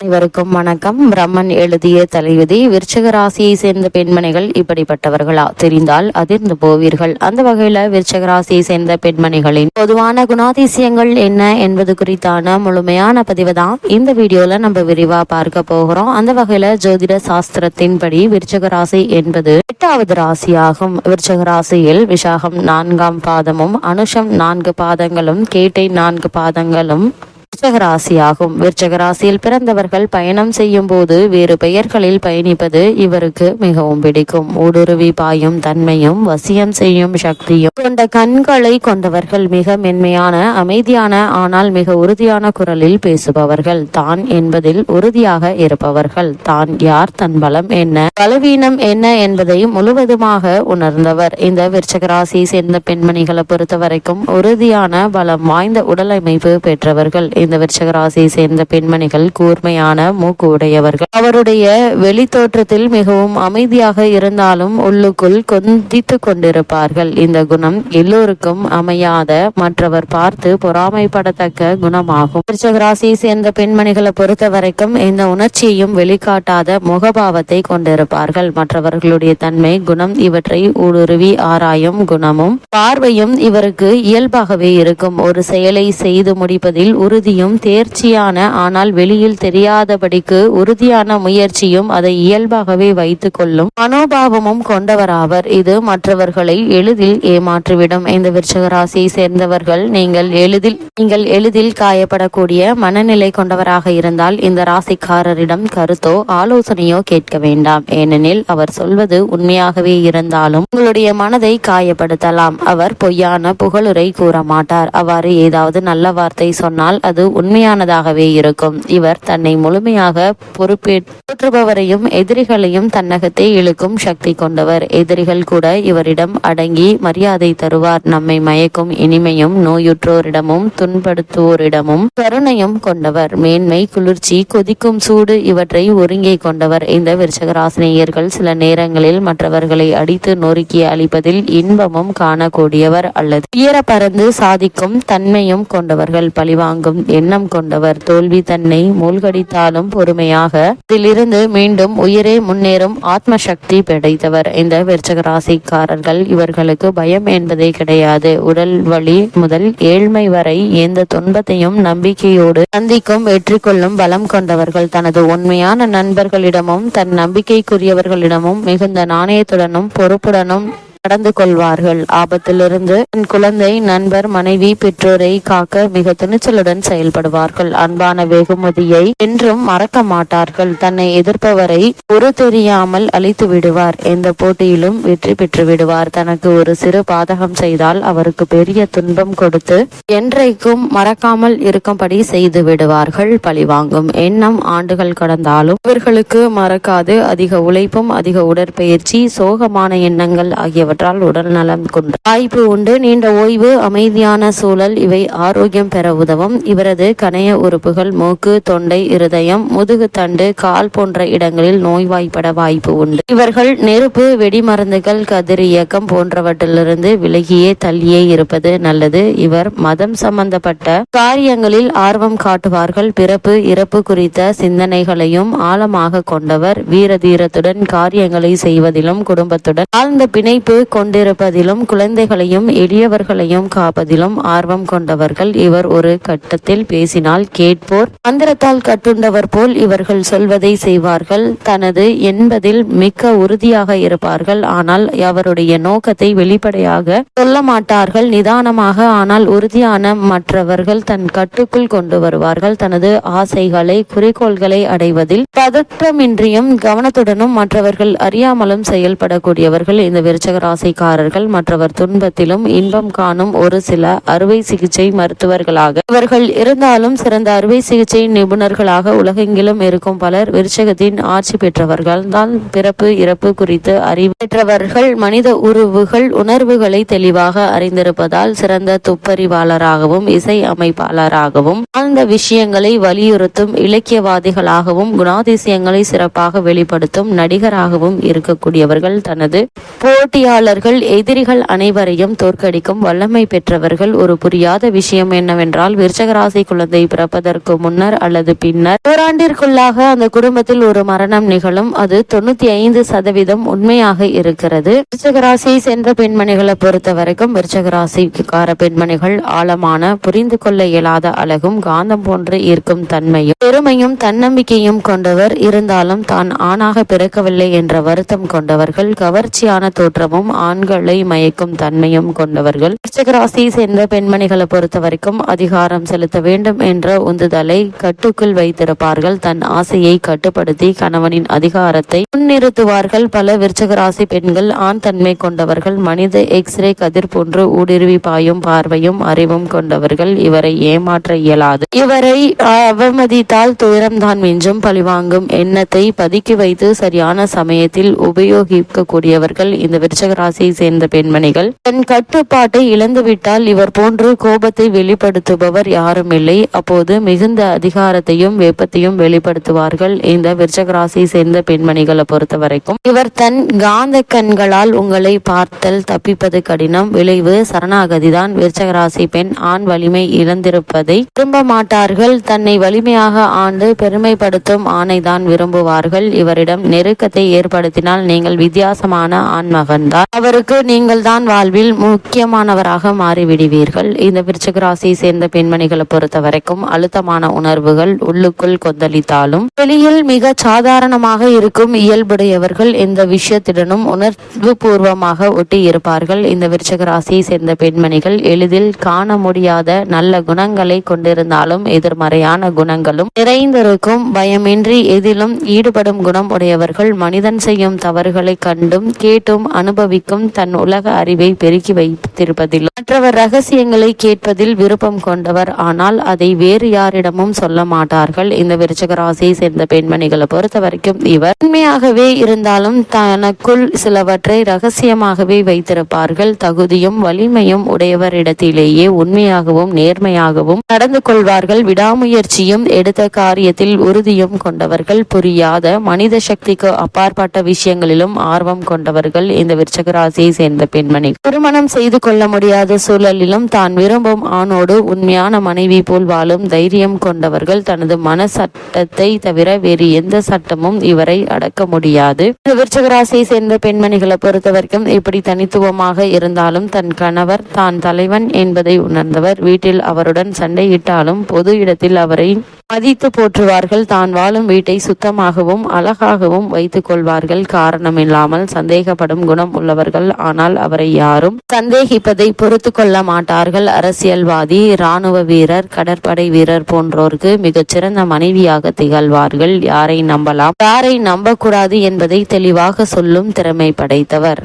அனைவருக்கும் வணக்கம். பிரம்மன் எழுதிய தலைவிதி விருச்சக ராசியை சேர்ந்த பெண்மணிகள் இப்படிப்பட்டவர்களா? தெரிந்தால் அதிர்ந்து போவீர்கள். அந்த வகையில விருச்சக ராசியை சேர்ந்த பெண்மணிகளின் பொதுவான குணாதிசயங்கள் என்ன என்பது குறித்தான முழுமையான பதிவு தான். இந்த வீடியோல நம்ம விரிவா பார்க்க போகிறோம். அந்த வகையில ஜோதிட சாஸ்திரத்தின்படி விருச்சக ராசி என்பது எட்டாவது ராசியாகும். விருச்சக ராசியில் விஷாகம் நான்காம் பாதமும் அனுஷம் நான்கு பாதங்களும் கேட்டை நான்கு பாதங்களும் விருச்சக ராசியாகும் விருச்சக ராசியில் பிறந்தவர்கள் பயணம் செய்யும் போது வேறு பெயர்களில் பயணிப்பது இவருக்கு மிகவும் பிடிக்கும். ஊடுருவி பாயும் தன்மையும் வசியம் செய்யும் சக்தியும் கொண்ட கண்களை கொண்டவர்கள் மிக மென்மையான அமைதியான ஆனால் மிக உறுதியான குரலில் பேசுபவர்கள். தான் என்பதில் உறுதியாக இருப்பவர்கள். தான் யார் தன் பலம் என்ன பலவீனம் என்ன என்பதை முழுவதுமாக உணர்ந்தவர். இந்த விருச்சக ராசியை சேர்ந்த பெண்மணிகளை பொறுத்த வரைக்கும் உறுதியான பலம் வாய்ந்த உடலமைப்பு பெற்றவர்கள். இந்த விருச்சக ராசியை சேர்ந்த பெண்மணிகள் கூர்மையான மூக்கு உடையவர்கள். அவருடைய வெளி தோற்றத்தில் மிகவும் அமைதியாக இருந்தாலும் உள்ளுக்குள் கொந்தித்து கொண்டிருப்பார்கள். இந்த குணம் எல்லோருக்கும் அமையாத மற்றவர் பார்த்து பொறாமைப்படத்தக்க குணமாகும். விருச்சக ராசியை சேர்ந்த பெண்மணிகளை பொறுத்த வரைக்கும் இந்த உணர்ச்சியையும் வெளிக்காட்டாத முகபாவத்தை கொண்டிருப்பார்கள். மற்றவர்களுடைய தன்மை குணம் இவற்றை ஊடுருவி ஆராயும் குணமும் பார்வையும் இவருக்கு இயல்பாகவே இருக்கும். ஒரு செயலை செய்து முடிப்பதில் உறுதி முயற்சியும் தேர்ச்சியான ஆனால் வெளியில் தெரியாதபடிக்கு உறுதியான முயற்சியும் அதை இயல்பாகவே வைத்துக் கொள்ளும் மனோபாவமும் கொண்டவராவர். இது மற்றவர்களை எளிதில் ஏமாற்றிவிடும். இந்த விருச்சக ராசியை சேர்ந்தவர்கள் நீங்கள் எளிதில் நீங்கள் எளிதில் காயப்படக்கூடிய மனநிலை கொண்டவராக இருந்தால் இந்த ராசிக்காரரிடம் கருத்தோ ஆலோசனையோ கேட்க வேண்டாம். ஏனெனில் அவர் சொல்வது உண்மையாகவே இருந்தாலும் உங்களுடைய மனதை காயப்படுத்தலாம். அவர் பொய்யான புகழுரை கூற மாட்டார் அவ்வாறு ஏதாவது நல்ல வார்த்தை சொன்னால் அது உண்மையானதாகவே இருக்கும். இவர் தன்னை முழுமையாக பொறுப்பேற்றுபவரையும் எதிரிகளையும் தன்னகத்தை இழுக்கும் சக்தி கொண்டவர். எதிரிகள் கூட இவரிடம் அடங்கி மரியாதை தருவார். நம்மை மயக்கும் இனிமையும் நோயுற்றோரிடமும் துன்படுத்துவோரிடமும் கருணையும் கொண்டவர். மேன்மை குளிர்ச்சி கொதிக்கும் சூடு இவற்றை ஒருங்கே கொண்டவர். இந்த விருச்சகராசினியர்கள் சில நேரங்களில் மற்றவர்களை அடித்து நொறுக்கி அழிப்பதில் இன்பமும் காணக்கூடியவர் அல்லது உயர பறந்து சாதிக்கும் தன்மையும் கொண்டவர்கள். பழிவாங்கும் எண்ணம் கொண்டவர். தோல்வி தன்னை மூழ்கடித்தாலும் பொறுமையாக இதிலிருந்து மீண்டும் உயிரே முன்னேறும் ஆத்ம சக்தி படைத்தவர். இந்த விருச்சக ராசிக்காரர்கள் இவர்களுக்கு பயம் என்பதே கிடையாது. உடல் வழி முதல் ஏழ்மை வரை எந்த துன்பத்தையும் நம்பிக்கையோடு சந்திக்கும் வெற்றி கொள்ளும் பலம் கொண்டவர்கள். தனது உண்மையான நண்பர்களிடமும் தன் நம்பிக்கைக்குரியவர்களிடமும் மிகுந்த நாணயத்துடனும் பொறுப்புடனும் நடந்து கொள்வார்கள். ஆபத்திலிருந்து தன் குழந்தை நண்பர் மனைவி பெற்றோரை காக்க மிக துணிச்சலுடன் செயல்படுவார்கள். அன்பான வெகுமதியை என்றும் மறக்க மாட்டார்கள். தன்னை எதிர்ப்பவரை ஒரு தெரியாமல் அழித்து விடுவார். எந்த போட்டியிலும் வெற்றி பெற்று விடுவார். தனக்கு ஒரு சிறு பாதகம் செய்தால் அவருக்கு பெரிய துன்பம் கொடுத்து என்றைக்கும் மறக்காமல் இருக்கும்படி செய்து விடுவார்கள். பழிவாங்கும் எண்ணம் ஆண்டுகள் கடந்தாலும் இவர்களுக்கு மறக்காது. அதிக உழைப்பும் அதிக உடற்பயிற்சி சோகமான எண்ணங்கள் ஆகியவற்றை அவற்றால் உடல் நலம் கொண்டு வாய்ப்பு உண்டு. நீண்ட ஓய்வு அமைதியான சூழல் இவை ஆரோக்கியம் பெற உதவும். இவரது கணைய உறுப்புகள் மூக்கு தொண்டை இருதயம் முதுகு தண்டு கால் போன்ற இடங்களில் நோய்வாய்ப்பட வாய்ப்பு உண்டு. இவர்கள் நெருப்பு வெடிமருந்துகள் கதிர் இயக்கம் போன்றவற்றிலிருந்து விலகியே தள்ளியே இருப்பது நல்லது. இவர் மதம் சம்பந்தப்பட்ட காரியங்களில் ஆர்வம் காட்டுவார்கள். பிறப்பு இறப்பு குறித்த சிந்தனைகளையும் ஆழமாக கொண்டவர். வீர தீரத்துடன் காரியங்களை செய்வதிலும் குடும்பத்துடன் ஆழ்ந்த பிணைப்பு கொண்டிருப்பதிலும் குழந்தைகளையும் எளியவர்களையும் காப்பதிலும் ஆர்வம் கொண்டவர்கள் இவர் ஒரு கட்டத்தில் பேசினால் கேட்போர். மந்திரத்தால் கட்டுண்டவர் போல் இவர்கள் சொல்வதை செய்வார்கள். தனது என்பதில் மிக்க உறுதியாக இருப்பார்கள். ஆனால் அவருடைய நோக்கத்தை வெளிப்படையாக சொல்ல மாட்டார்கள். நிதானமாக ஆனால் உறுதியான மற்றவர்கள் தன் கட்டுக்குள் கொண்டு வருவார்கள். தனது ஆசைகளை குறிக்கோள்களை அடைவதில் பதற்றமின்றியும் கவனத்துடனும் மற்றவர்கள் அறியாமலும் செயல்படக்கூடியவர்கள் இந்த விருச்சகர ராசிக்காரர்கள் மற்றவர் துன்பத்திலும் இன்பம் காணும் ஒரு சில அறுவை சிகிச்சை மருத்துவர்களாக. இவர்கள் இருந்தாலும் சிறந்த அறுவை சிகிச்சை நிபுணர்களாக உலகெங்கிலும் இருக்கும் பலர் விருச்சகத்தின் ஆட்சி பெற்றவர்கள் தான். பிறப்பு இறப்பு குறித்து அறிவு பெற்றவர்கள் மனித உருவுகள் உணர்வுகளை தெளிவாக அறிந்திருப்பதால் சிறந்த துப்பறிவாளராகவும் இசை அமைப்பாளராகவும் ஆழ்ந்த விஷயங்களை வலியுறுத்தும் இலக்கியவாதிகளாகவும் குணாதிசயங்களை சிறப்பாக வெளிப்படுத்தும் நடிகராகவும் இருக்கக்கூடியவர்கள் தனது போட்டியாளர் ஆட்சியாளர்கள் எதிரிகள் அனைவரையும் தோற்கடிக்கும் வல்லமை பெற்றவர்கள் ஒரு புரியாத விஷயம் என்னவென்றால் விருச்சகராசி குழந்தை பிறப்பதற்கு முன்னர் அல்லது பின்னர் ஓராண்டிற்குள்ளாக அந்த குடும்பத்தில் ஒரு மரணம் நிகழும். அது தொண்ணூத்தி ஐந்து சதவீதம் உண்மையாக இருக்கிறது. விருச்சகராசியை சென்ற பெண்மணிகளை பொறுத்த வரைக்கும் விருச்சகராசிக்கார பெண்மணிகள் ஆழமான புரிந்து கொள்ள இயலாத அழகும் காந்தம் போன்று ஈர்க்கும் தன்மையும் பெருமையும் தன்னம்பிக்கையும் கொண்டவர். இருந்தாலும் தான் ஆணாக பிறக்கவில்லை என்ற வருத்தம் கொண்டவர்கள் கவர்ச்சியான தோற்றமும் ஆண்களை மயக்கும் தன்மையும் கொண்டவர்கள். விருச்சகராசியை சேர்ந்த பெண்மணிகளை பொறுத்த வரைக்கும் அதிகாரம் செலுத்த வேண்டும் என்ற உந்துதலை கட்டுக்குள் வைத்திருப்பார்கள். தன் ஆசையை கட்டுப்படுத்தி கணவனின் அதிகாரத்தை முன்னிறுத்துவார்கள். பல விருச்சகராசி பெண்கள் ஆண் தன்மை கொண்டவர்கள் மனித எக்ஸ்ரே கதிர் போன்று ஊடுருவி பாயும் பார்வையும் அறிவும் கொண்டவர்கள். இவரை ஏமாற்ற இயலாது. இவரை அவமதித்தால் துயரம்தான் மிஞ்சும். பழிவாங்கும் எண்ணத்தை பதுக்கி வைத்து சரியான சமயத்தில் உபயோகிக்கக்கூடியவர்கள் இந்த விருச்சக ராசியை சேர்ந்த பெண்மணிகள். தன் கட்டுப்பாட்டை இழந்துவிட்டால் இவர் போன்று கோபத்தை வெளிப்படுத்துபவர் யாரும் இல்லை. அப்போது மிகுந்த அதிகாரத்தையும் வெப்பத்தையும் வெளிப்படுத்துவார்கள். இந்த விருச்சக ராசியை சேர்ந்த பெண்மணிகளை பொறுத்த வரைக்கும் இவர் தன் காந்த கண்களால் உங்களை பார்த்தல் தப்பிப்பது கடினம். விளைவு சரணாகதிதான். விருச்சக ராசி பெண் ஆண் வலிமை இழந்திருப்பதை திரும்ப மாட்டார்கள். தன்னை வலிமையாக ஆண்டு பெருமைப்படுத்தும் ஆணைதான் விரும்புவார்கள். இவரிடம் நெருக்கத்தை ஏற்படுத்தினால் நீங்கள் வித்தியாசமான ஆண்மகன்தான். அவருக்கு நீங்கள் தான் வாழ்வில் முக்கியமானவராக மாறிவிடுவீர்கள். இந்த விருச்சிக ராசியை சேர்ந்த பெண்மணிகளை பொறுத்த வரைக்கும் அழுத்தமான உணர்வுகள் உள்ளுக்குள் கொந்தளித்தாலும் வெளியில் மிக சாதாரணமாக இருக்கும் இயல்புடையவர்கள் இந்த விஷயத்துடனும் உணர்வு பூர்வமாக ஒட்டி இருப்பார்கள். இந்த விருச்சிக ராசியை சேர்ந்த பெண்மணிகள் எளிதில் காண முடியாத நல்ல குணங்களை கொண்டிருந்தாலும் எதிர்மறையான குணங்களும் நிறைந்திருக்கும். பயமின்றி எதிலும் ஈடுபடும் குணம் உடையவர்கள் மனிதன் செய்யும் தவறுகளை கண்டும் கேட்டும் அனுபவிக்கும் தன் உலக அறிவை பெருக்கி வைத்திருப்பதில். மற்றவர் ரகசியங்களை கேட்பதில் விருப்பம் கொண்டவர். ஆனால் அதை வேறு யாரிடமும் சொல்ல மாட்டார்கள். இந்த விருச்சக ராசியை சேர்ந்த பெண்மணிகளை பொறுத்த வரைக்கும் இவர் உண்மையாகவே இருந்தாலும் தனக்குள் சிலவற்றை ரகசியமாகவே வைத்திருப்பார்கள். தகுதியும் வலிமையும் உடையவரிடத்திலேயே உண்மையாகவும் நேர்மையாகவும் நடந்து கொள்வார்கள். விடாமுயற்சியும் எடுத்த காரியத்தில் உறுதியும் கொண்டவர்கள். புரியாத மனித சக்திக்கு அப்பாற்பட்ட விஷயங்களிலும் ஆர்வம் கொண்டவர்கள். இந்த விருச்சக ராசியை சேர்ந்த பெண்மணி. திருமணம் செய்து கொள்ள முடியாத சூழலிலும் தான் விரும்பும் ஆணோடு உண்மையான மனைவி போல் வாழும் தைரியம் கொண்டவர்கள் தனது மன சட்டத்தை தவிர வேறு எந்த சட்டமும் இவரை அடக்க முடியாது. இந்த விருச்சக ராசியை சேர்ந்த பெண்மணிகளை பொறுத்த வரைக்கும் இப்படி தனித்துவமாக இருந்தாலும் தன் கணவர் தான் தலைவன் என்பதை உணர்ந்தவர். வீட்டில் அவருடன் சண்டையிட்டாலும் பொது இடத்தில் அவரை மதித்து போற்றுவார்கள். தான் வாழும் வீட்டை சுத்தமாகவும் அழகாகவும் வைத்துக் கொள்வார்கள். காரணமில்லாமல் சந்தேகப்படும் குணம் உள்ளவர்கள். ஆனால் அவரை யாரும் சந்தேகிப்பதை பொறுத்து கொள்ள மாட்டார்கள். அரசியல்வாதி இராணுவ வீரர் கடற்படை வீரர் போன்றோருக்கு மிகச்சிறந்த மனைவியாக திகழ்வார்கள். யாரை நம்பலாம்? யாரை நம்பக்கூடாது என்பதை தெளிவாக சொல்லும் திறமை படைத்தவர்.